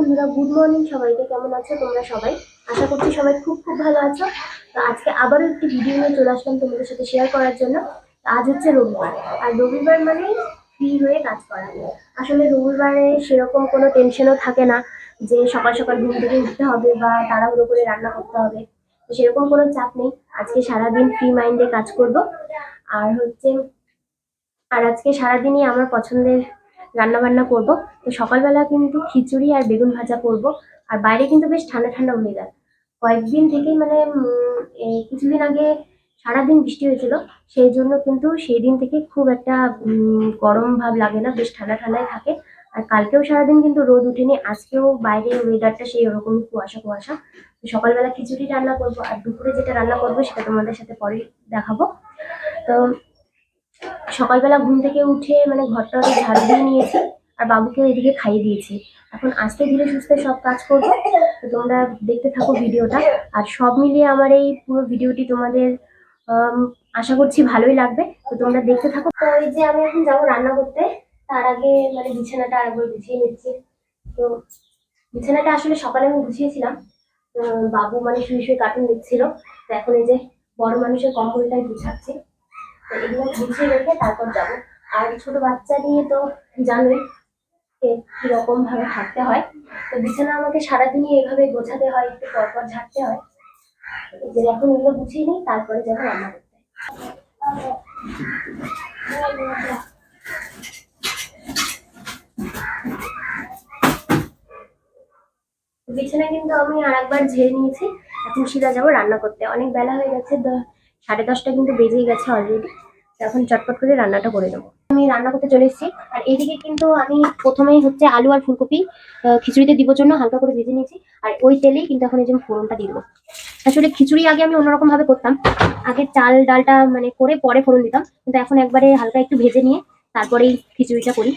বন্ধুরা good morning সবাইকে। কেমন আছো তোমরা সবাই? আশা করছি সবাই খুব খুব ভালো আছো। তো আজকে আবারও একটি ভিডিও নিয়ে চলে আসলাম তোমাদের সাথে শেয়ার করার জন্য। আজ হচ্ছে রবিবার। আর রবিবার মানে ফ্রি হয়ে কাজ করা। আসলে রবিবারে সেরকম কোনো টেনশনও থাকে না যে সকাল সকাল ঘুম থেকে উঠতে হবে বা তাড়াহুড়ো করে রান্না করতে হবে। তো সেরকম কোনো চাপ নেই। আজকে সারাদিন ফ্রি মাইন্ডে কাজ করব। আর হচ্ছে, আর আজকে সারাদিনই আমার পছন্দের রান্না বান্না করব। তো সকালবেলা কিন্তু খিচুড়ি আর বেগুন ভাজা করব। আর বাইরে কিন্তু বেশ ঠান্ডা ঠান্ডা ওয়েদার কয়েকদিন থেকেই মানে কিছুদিন আগে সারাদিন বৃষ্টি হয়েছিল। সেই জন্য কিন্তু সেই দিন থেকে খুব একটা গরম ভাব লাগে না, বেশ ঠান্ডা ঠান্ডাই থাকে। আর কালকেও সারাদিন কিন্তু রোদ উঠেনি, আজকেও বাইরে ওয়েদারটা সেই ওরকমই কুয়াশা কুয়াশা। তো সকালবেলা খিচুড়ি রান্না করব, আর দুপুরে যেটা রান্না করব সেটা তোমাদের সাথে পরে দেখাবো। তো সকালবেলা ঘুম থেকে উঠে মানে ঘরটা ঝাড়ু দিয়ে নিয়েছি, আর বাবুকে এদিকে খাইয়ে দিয়েছি। এখন আস্তে ধীরে সুস্থে সব কাজ করব। তো তোমরা দেখতে থাকো ভিডিওটা। আর সব মিলিয়ে আমার এই পুরো ভিডিওটি তোমাদের আশা করছি ভালোই লাগবে। তো তোমরা দেখতে থাকো। তো এই যে আমি এখন যাব রান্না করতে, তার আগে মানে বিছানাটা আরেকবার গুছিয়ে নিচ্ছি। তো বিছানাটা আসলে সকালে আমি গুছিয়েছিলাম। বাবু মানে শুয়ে শুয়ে কার্টুন দেখছিল। তো এখন এই যে বড় মানুষের কম্বলটাই গুছাচ্ছি। এগুলো গুছিয়ে রেখে তারপর যাব। আর ছোট বাচ্চা নিয়ে তো জানোই কীরকম ভাবে থাকতে হয়। তো বিছানা আমাকে সারাদিনই এভাবে গোছাতে হয়, একটু পরপর ঝাড়তে হয়। যে এখন এগুলো গুছিয়ে নিই, তারপরে যাব রান্না করতে। বিছানা কিন্তু আমি আর একবার ঝেড়ে নিয়েছি। এখন সিধা যাব রান্না করতে। অনেক বেলা হয়ে গেছে সাড়ে দশটা কিন্তু বেজেই গেছে অলরেডি এখন চটপট করে রান্নাটা করে নেব। আমি রান্না করতে চলে এসেছি। আর এইদিকে কিন্তু আমি প্রথমেই হচ্ছে আলু আর ফুলকপি খিচুড়িতে দিবার জন্য হালকা করে ভেজে নিয়েছি। আর ওই তেলেই কিন্তু এখন এই যে ফোড়নটা দিয়ে দেবো। আসলে খিচুড়ি আগে আমি অন্যরকম ভাবে করতাম। আগে চাল, ডালটা মানে করে পরে ফোড়ন দিতাম। কিন্তু এখন একবারে হালকা একটু ভেজে নিয়ে তারপরেই খিচুড়িটা করি।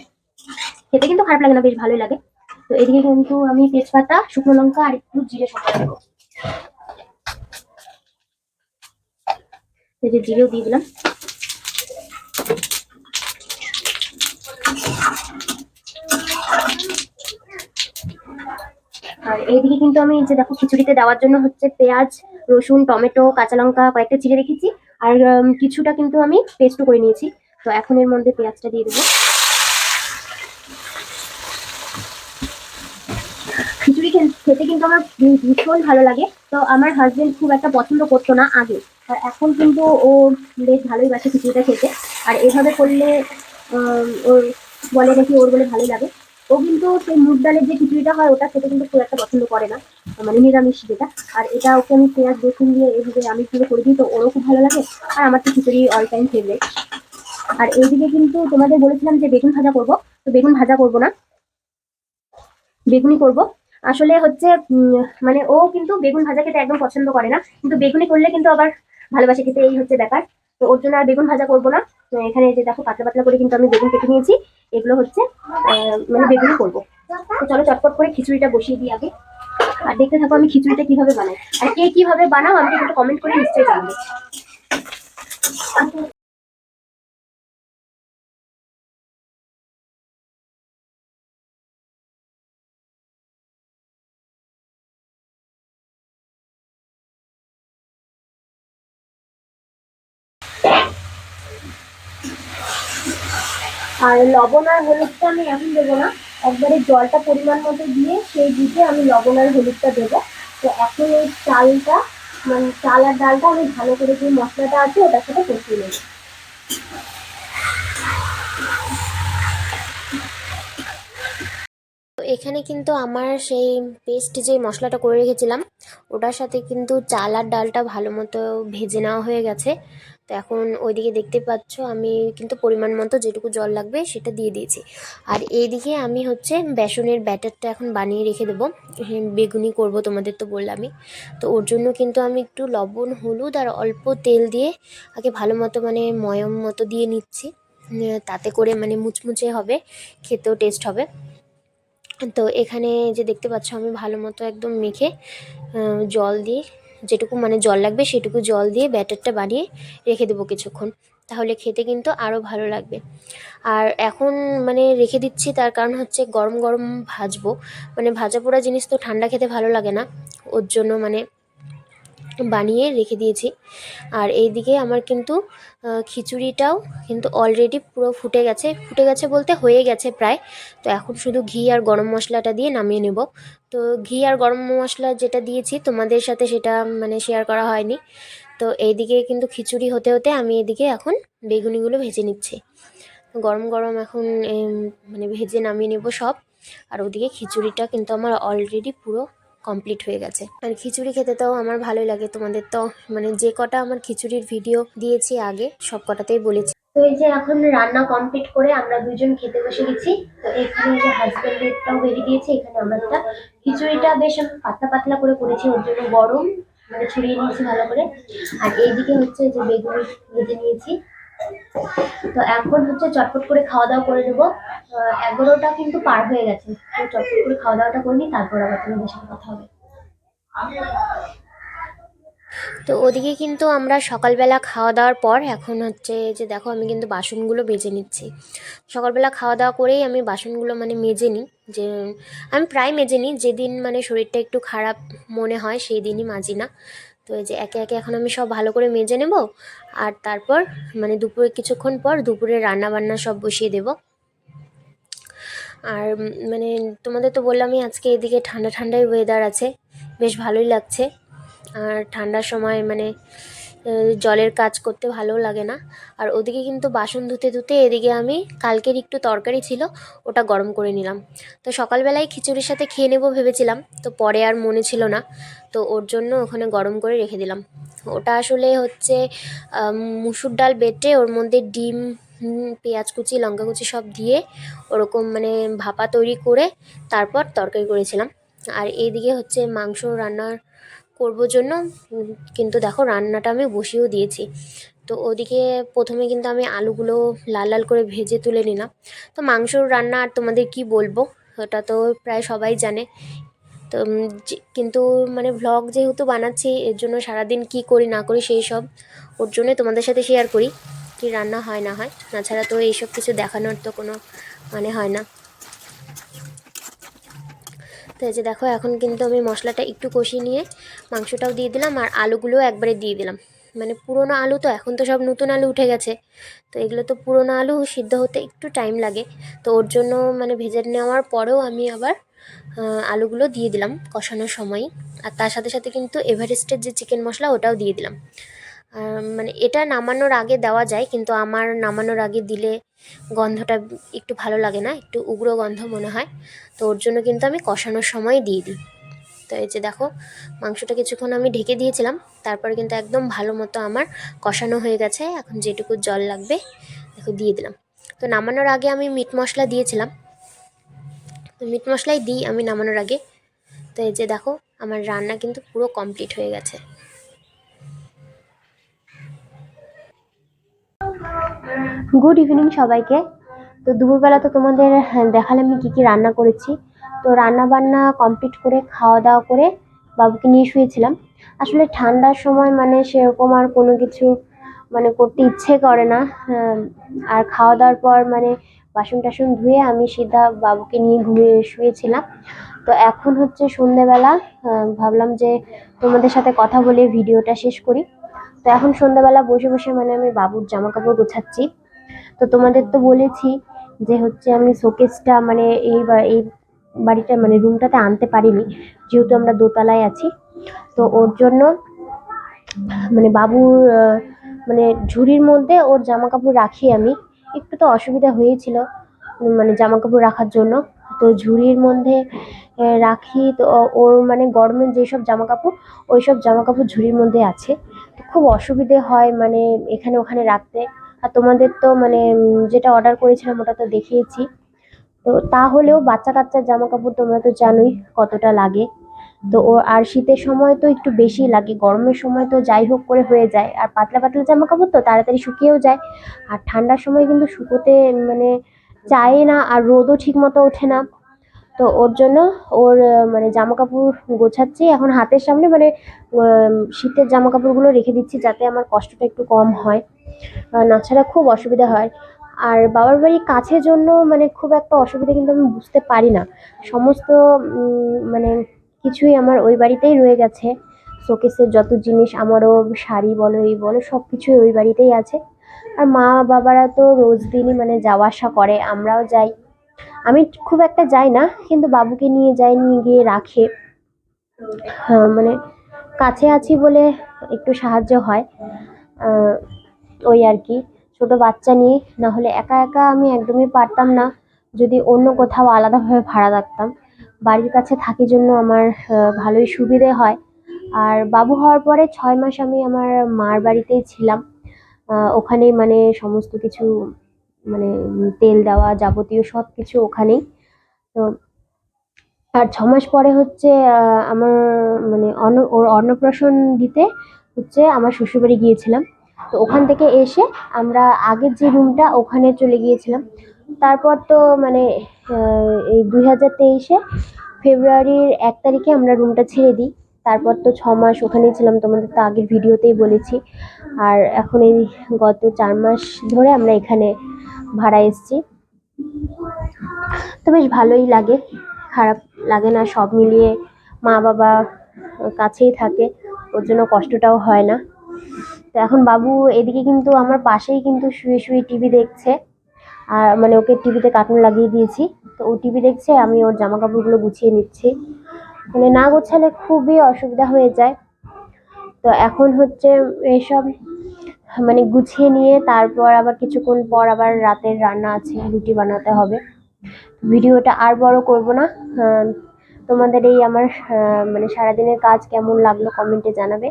খেতে কিন্তু খারাপ লাগে না, বেশ ভালোই লাগে। তো এদিকে কিন্তু আমি তেজপাতা, শুকনো লঙ্কা আর একটু জিরে ফোড়ন দেবো। এই যে জিরেও দিয়ে দিলাম। আর এইদিকে কিন্তু আমি যে দেখো খিচুড়িতে দেওয়ার জন্য হচ্ছে পেঁয়াজ, রসুন, টমেটো, কাঁচা লঙ্কা কয়েকটা চিড়ে রেখেছি। আর কিছুটা কিন্তু আমি পেস্টও করে নিয়েছি। তো এখন এর মধ্যে পেঁয়াজটা দিয়ে দেবো। খিচুড়ি খেতে কিন্তু আমার ভীষণ ভালো লাগে। তো আমার হাজবেন্ড খুব একটা পছন্দ করতো না আগে। আর এখন কিন্তু ও বেশ ভালোই বাসে খিচুড়িটা খেতে আর এভাবে করলে ওর বলে নাকি ওর বলে ভালোই লাগে। ও কিন্তু সেই মুগ ডালের যে খিচুড়িটা হয়, ওটা খেতে কিন্তু খুব একটা পছন্দ করে না। মানে নিরামিষ যেটা। আর এটা ওকে আমি পেঁয়াজ রসুন দিয়ে এভাবে আমি পুরো করে দিই, তো ওরও খুব ভালো লাগে। আর আমার তো খিচুড়ি অল টাইম ফেভারিট আর এইদিকে কিন্তু তোমাদের বলেছিলাম যে বেগুন ভাজা করব, তো বেগুন ভাজা করব না। বেগুনি করব। আসলে হচ্ছে মানে ও কিন্তু বেগুন ভাজা খেতে একদম পছন্দ করে না। কিন্তু বেগুনি করলে কিন্তু আবার ভালোবাসে খেতে এই হচ্ছে ব্যাপার। তো ওর জন্য আর বেগুন ভাজা করব না। এখানে যে দেখো পাতলা পাতলা করে কিন্তু আমি বেগুন কেটে নিয়েছি। এগুলো হচ্ছে মানে বেগুন করব। তো চলো চটপট করে খিচুড়িটা বসিয়ে দিই আগে। আর দেখতে থাকো আমি খিচুড়িটা কীভাবে বানাই। আর কে কীভাবে বানাও আমাকে কিন্তু কমেন্ট করে নিশ্চয়ই জানাবে। আর লবণ আর হলুদটা আমি এখন দেবো না। একবারে জলটা পরিমাণ মতো দিয়ে সেই বুঝে আমি লবণ আর হলুদটা দেবো। তো এখন এই চালটা মানে চাল আর ডালটা আমি ভালো করে যে মশলাটা আছে ওটার সাথে কষিয়ে নেব। এখানে কিন্তু আমার সেই পেস্ট যে মশলাটা করে রেখেছিলাম, ওটার সাথে কিন্তু চাল আর ডালটা ভালো মতো ভেজে নেওয়া হয়ে গেছে। তো এখন ওইদিকে দেখতে পাচ্ছ, আমি কিন্তু পরিমাণ মতো যেটুকু জল লাগবে সেটা দিয়ে দিয়েছি। আর এইদিকে আমি হচ্ছে বেসনের ব্যাটারটা এখন বানিয়ে রেখে দেবো। বেগুনি করব তোমাদের তো বললামই। তো ওর জন্য কিন্তু আমি একটু লবণ, হলুদ আর অল্প তেল দিয়ে আগে ভালো মতো মানে ময়ম মতো দিয়ে নিচ্ছি। তাতে করে মানে মুচমুচে হবে, খেতেও টেস্ট হবে। তো এখানে যে দেখতে পাচ্ছ, আমি ভালো মতো একদম মেখে জল দিয়ে যেটুকু মানে জল লাগবে সেটুকু জল দিয়ে ব্যাটারটা বানিয়ে রেখে দেবো কিছুক্ষণ। তাহলে খেতে কিন্তু আরও ভালো লাগবে। আর এখন মানে রেখে দিচ্ছি, তার কারণ হচ্ছে গরম গরম ভাজবো। মানে ভাজা পোড়া জিনিস তো ঠান্ডা খেতে ভালো লাগে না। ওর জন্য মানে বানিয়ে রেখে দিয়েছি। আর এইদিকে আমার কিন্তু খিচুড়িটাও কিন্তু অলরেডি পুরো ফুটে গেছে। ফুটে গেছে বলতে হয়ে গেছে প্রায়। তো এখন শুধু ঘি আর গরম মশলাটা দিয়ে নামিয়ে নেব। তো ঘি আর গরম মশলা যেটা দিয়েছি, তোমাদের সাথে সেটা মানে শেয়ার করা হয়নি। তো এইদিকে কিন্তু খিচুড়ি হতে হতে আমি এদিকে এখন বেগুনিগুলো ভেজে নিচ্ছি। গরম গরম এখন মানে ভেজে নামিয়ে নেব সব। আর ওদিকে খিচুড়িটা কিন্তু আমার অলরেডি পুরো কমপ্লিট হয়ে গেছে। আর খিচুড়ি খেতে তো আমার ভালোই লাগে। তোমাদের তো মানে যে কটা আমার খিচুড়ির ভিডিও দিয়েছি আগে, সব কটাতেই বলেছি। তো এই যে এখন রান্না কমপ্লিট করে আমরা দুজন খেতে বসে গেছি। তো এখানে যে হাজবেন্ডেরটাও বেরিয়ে দিয়েছে, এখানে আমারটা খিচুড়িটা বেশ পাতলা পাতলা করে করেছি, ওর জন্য গরম মানে ছড়িয়ে নিয়েছি ভালো করে। আর এইদিকে হচ্ছে যে বেগুন ভেজে নিয়েছি। তো এখন হচ্ছে চটপট করে খাওয়া দাওয়া করে নেব। এগারোটা কিন্তু পার হয়ে গেছে। তো চটপট করে খাওয়া দাওয়াটা করে নিই, তারপর আবার তোমাদের সাথে কথা হবে। তো ওদিকে কিন্তু আমরা সকালবেলা খাওয়া দাওয়ার পর এখন হচ্ছে যে দেখো আমি কিন্তু বাসনগুলো বেজে নিচ্ছি। সকালবেলা খাওয়া দাওয়া করেই আমি বাসনগুলো মানে মেজে নিই। যে আমি প্রায় মেজে নিই, যেদিন মানে শরীরটা একটু খারাপ মনে হয়, সেই দিনই মাজি না। তো এই যে একে একে এখন আমি সব ভালো করে মেজে নেব আর তারপর মানে দুপুরে কিছুক্ষণ পর দুপুরে রান্না বান্না সব বসিয়ে দেব। আর মানে তোমাদের তো বললামই আজকে এদিকে ঠান্ডা ঠান্ডাই ওয়েদার আছে, বেশ ভালোই লাগছে। আর ঠান্ডার সময় মানে জলের কাজ করতে ভালো লাগে না। আর ওদিকে কিন্তু বাসন ধুতে ধুতে এদিকে আমি কালকের একটু তরকারি ছিল, ওটা গরম করে নিলাম। তো সকালবেলায় খিচুড়ির সাথে খেয়ে নেব ভেবেছিলাম, তো পরে আর মনে ছিল না। তো ওর জন্য ওখানে গরম করে রেখে দিলাম। ওটা আসলে হচ্ছে মুসুর ডাল বেটে ওর মধ্যে ডিম পেঁয়াজ কুচি, লঙ্কা কুচি সব দিয়ে ওরকম মানে ভাপা তৈরি করে তারপর তরকারি করেছিলাম। আর এইদিকে হচ্ছে মাংস রান্নার করব জন্য কিন্তু দেখো রান্নাটা আমি বসিয়েও দিয়েছি। তো ওদিকে প্রথমে কিন্তু আমি আলুগুলো লাল লাল করে ভেজে তুলে নিলাম। তো মাংসর রান্না আর তোমাদের কি বলব, ওটা তো প্রায় সবাই জানে। তো কিন্তু মানে ভ্লগ যেহেতু বানাচ্ছি, এর জন্য সারাদিন কি করি না করি সেই সব ওর জন্য তোমাদের সাথে শেয়ার করি, কি রান্না হয় না হয়। তাছাড়া তো এইসব কিছু দেখানোর তো কোনো মানে হয় না। এই যে দেখো, এখন কিন্তু আমি মশলাটা একটু কষিয়ে নিয়ে মাংসটাও দিয়ে দিলাম আর আলুগুলোও একবারে দিয়ে দিলাম। মানে পুরোনো আলু তো, এখন তো সব নতুন আলু উঠে গেছে। তো এগুলো তো পুরোনো আলু, সিদ্ধ হতে একটু টাইম লাগে। তো ওর জন্য মানে ভেজে নেওয়ার পরেও আমি আবার আলুগুলো দিয়ে দিলাম কষানোর সময়। আর তার সাথে সাথে কিন্তু এভারেস্টের যে চিকেন মশলা, ওটাও দিয়ে দিলাম। মানে এটা নামানোর আগে দেওয়া যায়, কিন্তু আমার নামানোর আগে দিলে গন্ধটা একটু ভালো লাগে না, একটু উগ্র গন্ধ মনে হয়। তো ওর জন্য কিন্তু আমি কষানোর সময় দিয়ে দিই। তো এই যে দেখো, মাংসটা কিছুক্ষণ আমি ঢেকে দিয়েছিলাম, তারপরে কিন্তু একদম ভালো মতো আমার কষানো হয়ে গেছে, এখন যেটুকু জল লাগবে, দেখো দিয়ে দিলাম। তো নামানোর আগে আমি মিট মশলা দিয়েছিলাম। তো মিট মশলাই দিই আমি নামানোর আগে। তো এই যে দেখো, আমার রান্না কিন্তু পুরো কমপ্লিট হয়ে গেছে। গুড ইভিনিং সবাইকে। তো দুপুরবেলা তো তোমাদের হ্যাঁ, দেখালাম আমি কী কী রান্না করেছি। তো রান্না বান্না কমপ্লিট করে খাওয়া দাওয়া করে বাবুকে নিয়ে শুয়েছিলাম। আসলে ঠান্ডার সময় মানে সেরকম আর কোনো কিছু মানে করতে ইচ্ছে করে না। হ্যাঁ, আর খাওয়া দাওয়ার পর মানে বাসন টাসন ধুয়ে আমি সিধা বাবুকে নিয়ে ঘুমিয়ে শুয়েছিলাম। তো এখন হচ্ছে সন্ধেবেলা ভাবলাম যে তোমাদের সাথে কথা বলে ভিডিওটা শেষ করি। তো এখন সন্ধ্যাবেলা বসে বসে মানে আমি বাবুর জামা কাপড় গোছাচ্ছি। তো তোমাদের তো বলেছি যে হচ্ছে আমি শোকেসটা মানে এই এই বাড়িটা মানে রুমটাতে আনতে পারিনি, যেহেতু আমরা দোতলায় আছি। তো ওর জন্য মানে বাবুর মানে ঝুড়ির মধ্যে ওর জামা কাপড় রাখি আমি। একটু তো অসুবিধা হয়েছিল মানে জামা কাপড় রাখার জন্য। তো ঝুড়ির মধ্যে রাখি, তো ওর মানে গরমের যেসব জামা কাপড় ওই সব জামা কাপড় ঝুড়ির মধ্যে আছে। খুব অসুবিধে হয় মানে এখানে ওখানে রাখতে। আর তোমাদের তো মানে যেটা অর্ডার করেছিলাম ওটা তো দেখিয়েছি। তো তাহলেও বাচ্চা কাচ্চার জামা কাপড় তোমরা তো জানোই কতটা লাগে। তো ও, আর শীতের সময় তো একটু বেশি লাগে, গরমের সময় তো যাই হোক করে হয়ে যায়। আর পাতলা পাতলা জামা কাপড় তো তাড়াতাড়ি শুকিয়েও যায়। আর ঠান্ডার সময় কিন্তু শুকোতে মানে চায় না, আর রোদও ঠিক মতো ওঠে না। তো ওর জন্য ওর মানে জামা কাপড় গোছাচ্ছি। এখন হাতের সামনে মানে শীতের জামা কাপড়গুলো রেখে দিচ্ছি যাতে আমার কষ্টটা একটু কম হয়। আহ, না ছাড়া খুব অসুবিধা হয়। আর বাবার বাড়ি কাছের জন্য মানে খুব একটা অসুবিধা কিন্তু আমি বুঝতে পারি না। সমস্ত মানে কিছুই আমার ওই বাড়িতেই রয়ে গেছে। শোকেসের যত জিনিস আমারও শাড়ি বলো এই বলো সব কিছুই ওই বাড়িতেই আছে। আর মা বাবারা তো রোজ দিনই মানে যাওয়া আসা করে আমরাও যাই। আমি খুব একটা যাই না কিন্তু বাবুকে নিয়ে যাই নিয়ে গিয়ে রাখে। হ্যাঁ, মানে কাছে আছি বলে একটু সাহায্য হয়। ওই আর কি ছোট বাচ্চা নিয়ে। না হলে একা একা আমি একদমই পারতাম না। যদি অন্য কোথাও আলাদাভাবে ভাড়া থাকতাম। বাড়ির কাছে থাকি জন্য আমার ভালোই সুবিধে হয়। আর বাবু হওয়ার পরে ছয় মাস আমি আমার মার বাড়িতেই ছিলাম। ওখানেই মানে সমস্ত কিছু মানে তেল দেওয়া যাবতীয় সব কিছু ওখানেই। তো আর ছ মাস পরে হচ্ছে আমার মানে অন্ন, ওর অন্নপ্রাশন দিতে হচ্ছে আমার শ্বশুরবাড়ি গিয়েছিলাম। তো ওখান থেকে এসে আমরা আগের যে রুমটা ওখানে চলে গিয়েছিলাম। তারপর তো মানে এই দুই হাজার তেইশে ফেব্রুয়ারির এক তারিখে আমরা রুমটা ছেড়ে দিই। তারপর তো ছ মাস ওখানেই ছিলাম, তোমাদের তো আগের ভিডিওতেই বলেছি। আর এখন এই গত চার মাস ধরে আমরা এখানে ভাড়া এসেছি। তো বেশ ভালোই লাগে, খারাপ লাগে না, সব মিলিয়ে মা বাবা কাছেই থাকে, ওর জন্য কষ্টটাও হয় না। তো এখন বাবু এদিকে কিন্তু আমার পাশেই কিন্তু শুয়ে শুয়ে টিভি দেখছে, আর মানে ওকে টিভিতে কার্টুন লাগিয়ে দিয়েছি। তো ও টিভি দেখছে, আমি ওর জামা কাপড়গুলো গুছিয়ে নিচ্ছি। মানে না গোছালে খুবই অসুবিধা হয়ে যায়। তো এখন হচ্ছে এইসব মানে গুছিয়ে নিয়ে তারপর আবার কিছুক্ষণ পর আবার রাতের রান্না আছে, রুটি বানাতে হবে। ভিডিওটা আর বড় করব না। তোমাদের এই আমার মানে সারাদিনের কাজ কেমন লাগল কমেন্টে জানাবে।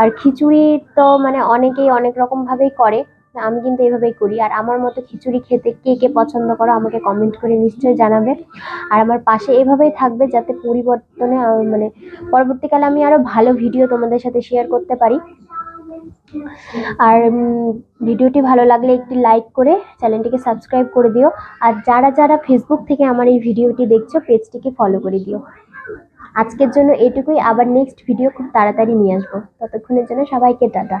আর খিচুড়ি তো মানে অনেকেই অনেক রকম ভাবেই করে। আমি কিন্তু এভাবেই করি। আর আমার মতো খিচুড়ি খেতে কে কে পছন্দ করো আমাকে কমেন্ট করে নিশ্চয়ই জানাবে। আর আমার পাশে এভাবেই থাকবে যাতে পরিবর্তনে মানে পরবর্তীকালে আমি আরও ভালো ভিডিও তোমাদের সাথে শেয়ার করতে পারি। আর ভিডিওটি ভালো লাগলে একটি লাইক করে চ্যানেলটিকে সাবস্ক্রাইব করে দিও। আর যারা যারা ফেসবুক থেকে আমার এই ভিডিওটি দেখছ, পেজটিকে ফলো করে দিও। আজকের জন্য এটুকুই। আবার নেক্সট ভিডিও খুব তাড়াতাড়ি নিয়ে আসব। ততক্ষণের জন্য সবাইকে টাটা।